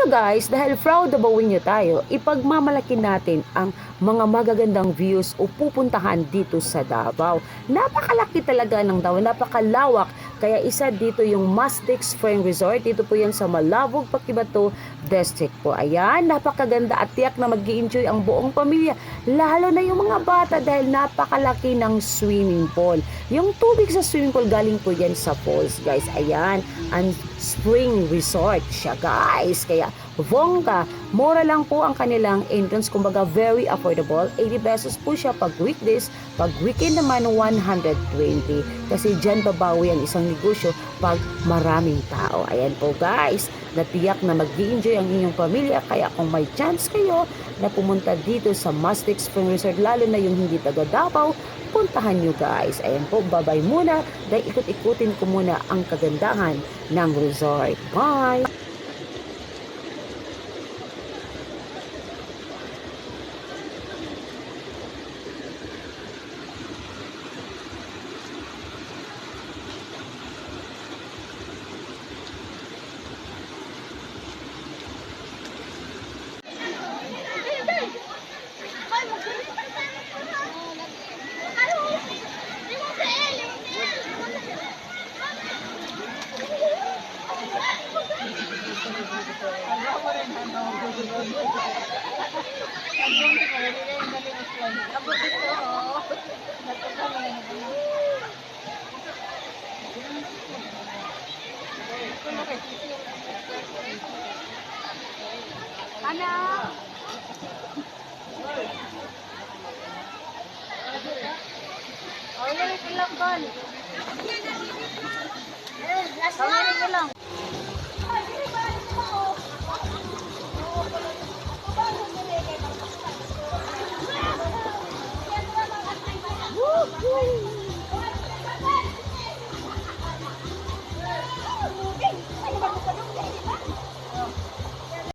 Hello guys, dahil proud Dabawinyo tayo, ipagmamalaki natin ang mga magagandang views o pupuntahan dito sa Davao. Napakalaki talaga ng Davao, napakalawak. Kaya isa dito yung Mastic Spring Resort. Dito po yan sa Malabog, Pakibato District po. Ayan, napakaganda at tiyak na mag enjoy ang buong pamilya. Lalo na yung mga bata dahil napakalaki ng swimming pool. Yung tubig sa swimming pool galing po yan sa falls guys. Ayan, ang spring resort siya guys. Kaya bongga, mura lang po ang kanilang entrance. Kumbaga very affordable. 80 pesos po siya pag weekdays. Pag weekend naman 120. Kasi dyan babawi ang isang negosyo pag maraming tao. Ayan po guys, natiyak na mag enjoy ang inyong pamilya. Kaya kung may chance kayo na pumunta dito sa Mastic Spring Resort, lalo na yung hindi taga Davao, puntahan nyo guys. Ayan po, babay muna dahil ikot-ikutin ko muna ang kagandahan ng resort. Bye! Anak! Ay, ilang kon? Eh, last na. ko lang. Woo!